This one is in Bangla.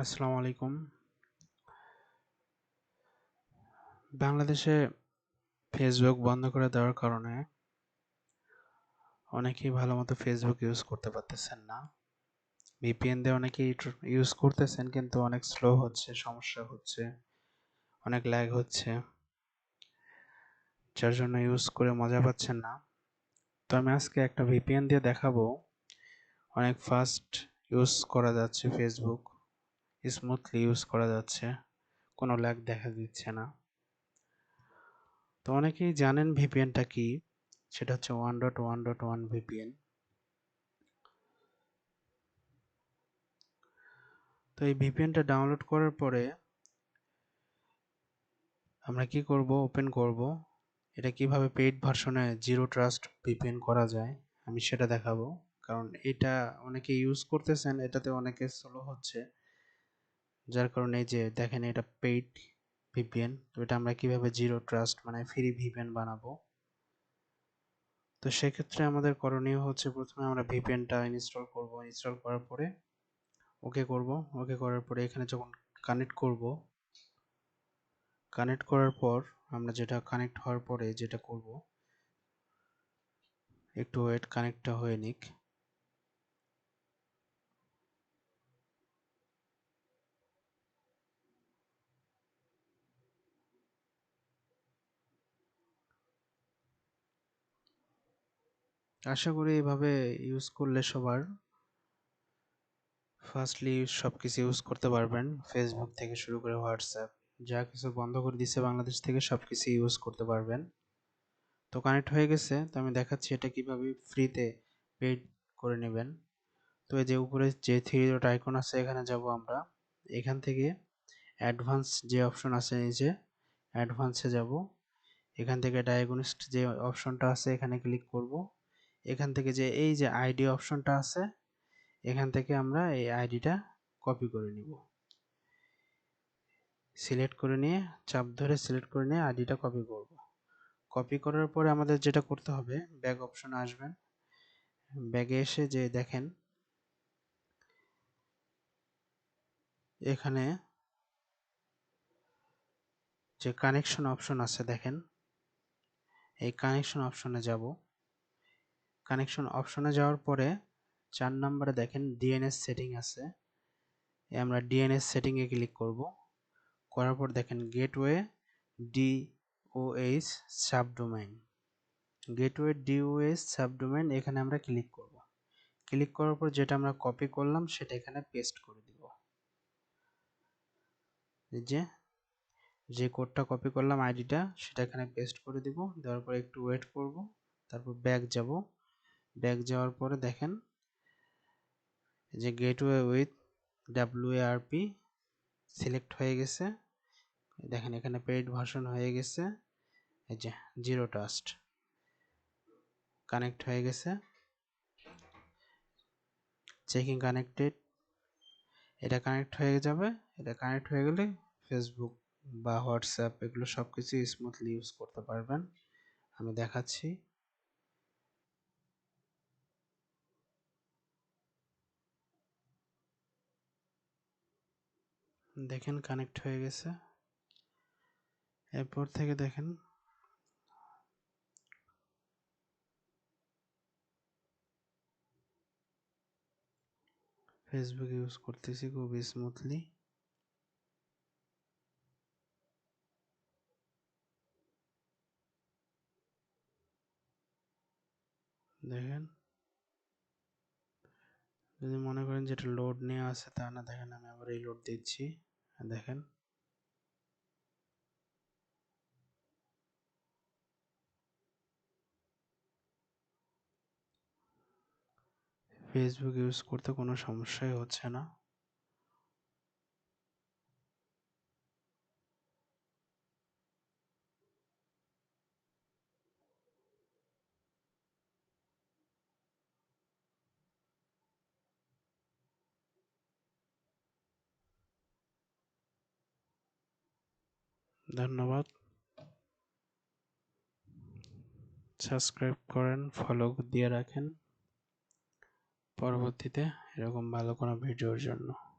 আসসালামু আলাইকুম। বাংলাদেশে ফেসবুক বন্ধ করে দেওয়ার কারণে অনেকেই ভালো মতো ফেসবুক ইউজ করতে পারতেছেন না। ভিপিএন দিয়ে অনেকেই ইউজ করতেছেন কিন্তু অনেক স্লো হচ্ছে, সমস্যা হচ্ছে, অনেক ল্যাগ হচ্ছে, যার জন্য ইউজ করে মজা পাচ্ছেন না। তো আমি আজকে একটা ভিপিএন দিয়ে দেখাবো। অনেক ফাস্ট ইউজ করা যাচ্ছে ফেসবুক স্মুথলি ইউজ করা যাচ্ছে। কোনো ল্যাগ দেখা দিচ্ছে না। তো অনেকেই জানেন ভিপিএনটা কি? সেটা হচ্ছে one dot one dot one VPN তো এই ভিপিএনটা ডাউনলোড করার পরে আমরা কি করব? ওপেন করব। এটা কীভাবে পেইড ভার্সনে জিরো ট্রাস্ট ভিপিএন করা যায়? আমি সেটা দেখাবো। কারণ এটা অনেকে ইউজ করতেছেন। এটাতে অনেকে স্লো হচ্ছে। যার কারণে যে দেখেন এটা পেইড ভিপিএন তো এটা আমরা কীভাবে জিরো ট্রাস্ট মানে ফ্রি ভিপিএন বানাবো? তো সেক্ষেত্রে আমাদের করণীয় হচ্ছে প্রথমে আমরা ভিপিএনটা ইনস্টল করব। ইনস্টল করার পরে ওকে করব। ওকে করার পরে এখানে যখন কানেক্ট করব কানেক্ট করার পর আমরা যেটা কানেক্ট হওয়ার পরে যেটা করব, একটু ওয়েট কানেক্টটা হয়ে নিক। আশা করি এভাবে ইউজ করলে সবার ফার্স্টলি সব কিছু ইউজ করতে পারবেন। ফেসবুক থেকে শুরু করে হোয়াটসঅ্যাপ যা কিছু বন্ধ করে দিচ্ছে বাংলাদেশ থেকে সব কিছু ইউজ করতে পারবেন। তো কানেক্ট হয়ে গেছে, তো আমি দেখাচ্ছি এটা কীভাবে ফ্রিতে পেড করে নেবেন। তো এই যে উপরে যে থ্রি ডট আইকন আছে, এখানে যাব আমরা। এখান থেকে অ্যাডভান্স যে অপশন আছে যে অ্যাডভান্সে যাব। এখান থেকে ডায়াগনিস্ট যে অপশনটা আছে, এখানে ক্লিক করব। এখান থেকে যে এই যে আইডি অপশনটা আছে, এখান থেকে আমরা এই আইডিটা কপি করে নিব। সিলেক্ট করে নিয়ে, চাপ ধরে সিলেক্ট করে নিয়ে আইডিটা কপি করব। কপি করার পরে আমাদের যেটা করতে হবে ব্যাগ অপশনে আসবেন ব্যাগে এসে যে দেখেন, এখানে যে কানেকশন অপশন আছে দেখেন, এই কানেকশন অপশনে যাব। কানেকশন অপশনে যাওয়ার পরে চার নম্বরে দেখেন ডিএনএস সেটিং আছে। আমরা ডিএনএস সেটিংয়ে ক্লিক করব। করার পর দেখেন gateway DOH subdomain gateway DOH subdomain এখানে আমরা ক্লিক করব। ক্লিক করার পর যেটা আমরা কপি করলাম সেটা এখানে পেস্ট করে দিব। যে যে কোডটা কপি করলাম আইডিটা সেটা এখানে পেস্ট করে দিব। দেওয়ার পর একটু ওয়েট করব। তারপর ব্যাক যাব। ব্যাক যাওয়ার পরে দেখেন যে গেটওয়ে উইথ ডাব্লিউআরপি সিলেক্ট হয়ে গেছে। দেখেন এখানে পেইড ভার্সন হয়ে গেছে। এই যে জিরো ট্রাস্ট কানেক্ট হয়ে গেছে। চেকিং কানেক্টেড এটা কানেক্ট হয়ে যাবে। এটা কানেক্ট হয়ে গেলে ফেসবুক বা হোয়াটসঅ্যাপ এগুলো সব কিছু স্মুথলি ইউজ করতে পারবেন। আমি দেখাচ্ছি। দেখেন কানেক্ট হয়ে গেছে। এরপর থেকে দেখেন ফেসবুক ইউজ করতেছি খুব স্মুথলি দেখেন যদি মনে করেন যেটা লোড নেওয়া আছে, তা না, দেখেন আমি আবার এই লোড দিচ্ছি। দেখেন। ফেসবুক ইউজ করতে কোনো সমস্যাই হচ্ছে না। ধন্যবাদ। সাবস্ক্রাইব করেন ফলো দিয়ে রাখেন। পরবর্তীতে এরকম ভালো কোনো ভিডিওর জন্য।